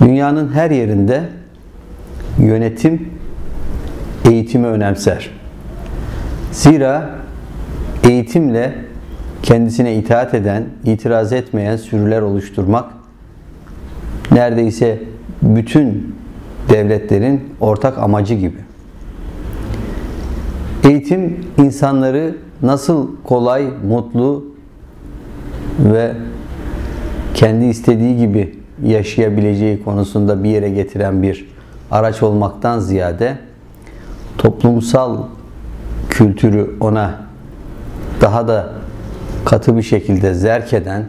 Dünyanın her yerinde yönetim eğitimi önemser. Zira eğitimle kendisine itaat eden, itiraz etmeyen sürüler oluşturmak neredeyse bütün devletlerin ortak amacı gibi. Eğitim insanları nasıl kolay, mutlu ve kendi istediği gibi yaşayabileceği konusunda bir yere getiren bir araç olmaktan ziyade toplumsal kültürü ona daha da katı bir şekilde zerk eden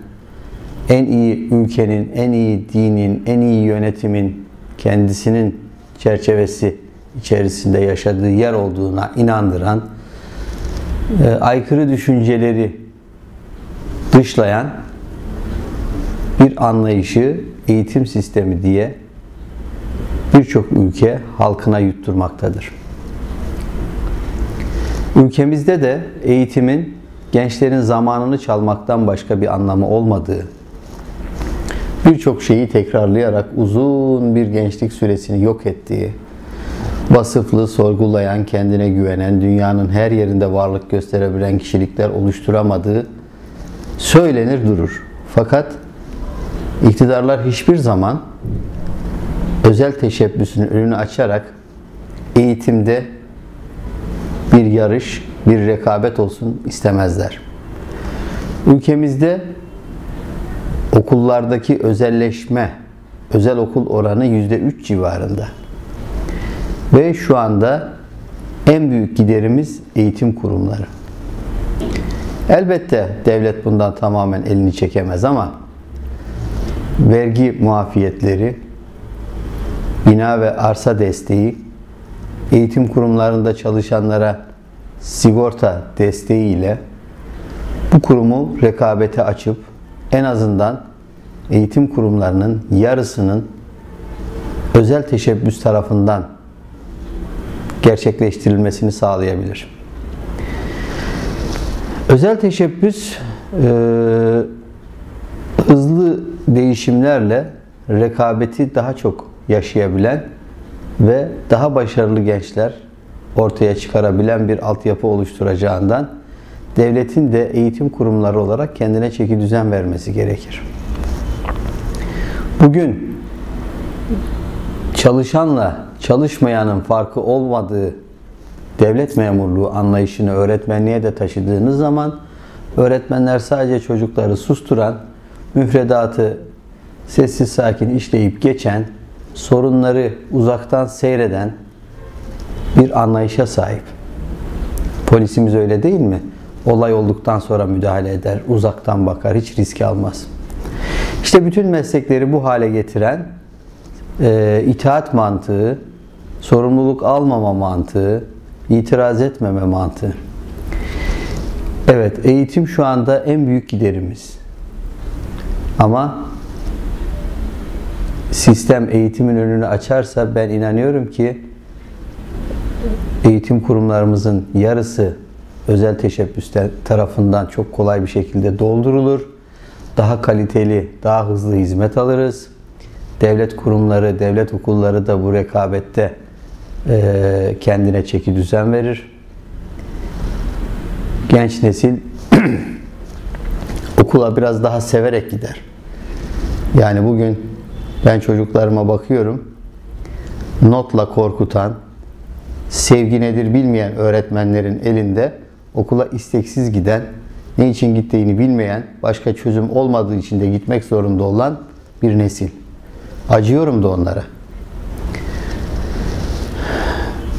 en iyi ülkenin, en iyi dinin, en iyi yönetimin kendisinin çerçevesi içerisinde yaşadığı yer olduğuna inandıran, e, aykırı düşünceleri dışlayan bir anlayışı eğitim sistemi diye birçok ülke halkına yutturmaktadır. Ülkemizde de eğitimin gençlerin zamanını çalmaktan başka bir anlamı olmadığı, birçok şeyi tekrarlayarak uzun bir gençlik süresini yok ettiği, vasıflı, sorgulayan, kendine güvenen, dünyanın her yerinde varlık gösterebilen kişilikler oluşturamadığı söylenir durur. Fakat iktidarlar hiçbir zaman özel teşebbüsün önünü açarak eğitimde bir yarış, bir rekabet olsun istemezler. Ülkemizde okullardaki özelleşme, özel okul oranı %3 civarında. Ve şu anda en büyük giderimiz eğitim kurumları. Elbette devlet bundan tamamen elini çekemez ama vergi muafiyetleri, bina ve arsa desteği, eğitim kurumlarında çalışanlara sigorta desteğiyle bu kurumu rekabete açıp en azından eğitim kurumlarının yarısının özel teşebbüs tarafından gerçekleştirilmesini sağlayabilir. Özel teşebbüs e, hızlı değişimlerle rekabeti daha çok yaşayabilen ve daha başarılı gençler ortaya çıkarabilen bir altyapı oluşturacağından devletin de eğitim kurumları olarak kendine çeki düzen vermesi gerekir. Bugün çalışanla çalışmayanın farkı olmadığı devlet memurluğu anlayışını öğretmenliğe de taşıdığınız zaman öğretmenler sadece çocukları susturan, müfredatı sessiz sakin işleyip geçen, sorunları uzaktan seyreden bir anlayışa sahip. Polisimiz öyle değil mi? Olay olduktan sonra müdahale eder, uzaktan bakar, hiç risk almaz. İşte bütün meslekleri bu hale getiren e, itaat mantığı, sorumluluk almama mantığı, itiraz etmeme mantığı. Evet, eğitim şu anda en büyük giderimiz. Ama sistem eğitimin önünü açarsa ben inanıyorum ki eğitim kurumlarımızın yarısı özel teşebbüs tarafından çok kolay bir şekilde doldurulur. Daha kaliteli, daha hızlı hizmet alırız. Devlet kurumları, devlet okulları da bu rekabette kendine çeki düzen verir. Genç nesil okula biraz daha severek gider. Yani bugün ben çocuklarıma bakıyorum. Notla korkutan, sevgi nedir bilmeyen öğretmenlerin elinde okula isteksiz giden, ne için gittiğini bilmeyen, başka çözüm olmadığı için de gitmek zorunda olan bir nesil. Acıyorum da onlara.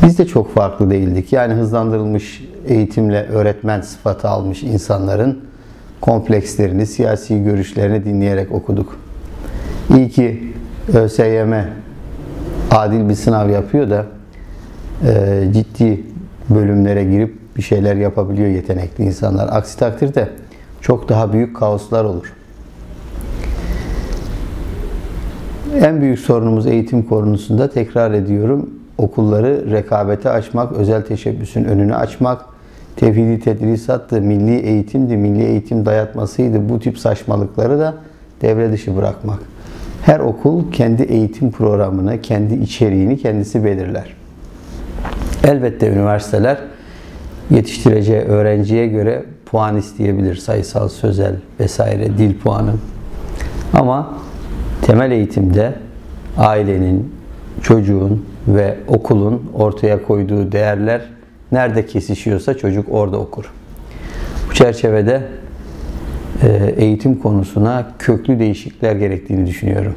Biz de çok farklı değildik. Yani hızlandırılmış eğitimle öğretmen sıfatı almış insanların komplekslerini, siyasi görüşlerini dinleyerek okuduk. İyi ki ÖSYM adil bir sınav yapıyor da e, ciddi bölümlere girip bir şeyler yapabiliyor yetenekli insanlar. Aksi takdirde çok daha büyük kaoslar olur. En büyük sorunumuz eğitim konusunda tekrar ediyorum. Okulları rekabete açmak, özel teşebbüsün önünü açmak, tevhidi tedrisattı, milli eğitimdi, milli eğitim dayatmasıydı. Bu tip saçmalıkları da devre dışı bırakmak. Her okul kendi eğitim programını, kendi içeriğini kendisi belirler. Elbette üniversiteler yetiştireceği öğrenciye göre puan isteyebilir. Sayısal, sözel vesaire, dil puanı. Ama temel eğitimde ailenin, çocuğun ve okulun ortaya koyduğu değerler nerede kesişiyorsa çocuk orada okur. Bu çerçevede e, eğitim konusuna köklü değişiklikler gerektiğini düşünüyorum.